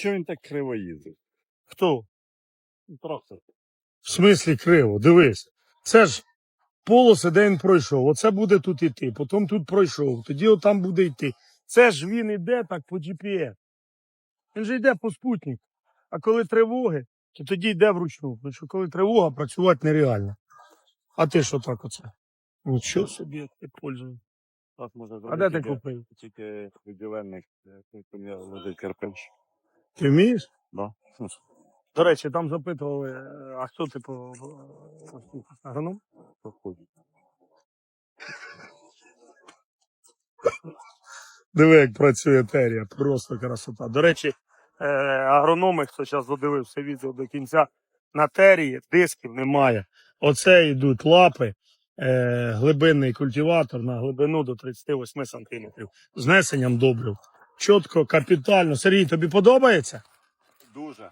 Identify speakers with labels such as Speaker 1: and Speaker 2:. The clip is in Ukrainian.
Speaker 1: Чого він так криво їздить?
Speaker 2: Хто?
Speaker 1: Трактор.
Speaker 2: В смислі криво, дивись. Це ж полоси, де він пройшов. Оце буде тут іти, потім тут пройшов, тоді отам буде йти. Це ж він іде так по GPS. Він же йде по спутнику. А коли тривоги, то тоді йде вручну. Тому що коли тривога, працювати нереально. А ти що так оце? Нічого собі, ти.
Speaker 1: Так можна
Speaker 2: А де ти купив?
Speaker 1: Тільки будівельник, тут у мене кирпич.
Speaker 2: Ти вмієш?
Speaker 1: Да.
Speaker 2: До речі, там запитували, е, а хто типу е, агроном? Диви, як працює терія, просто красота. До речі, е, агрономи, хто зараз додивився відео до кінця, на терії дисків немає. Оце йдуть лапи, глибинний культиватор на глибину до 38 сантиметрів. З несенням добрив. Чітко, капітально. Сергій, тобі подобається?
Speaker 1: Дуже.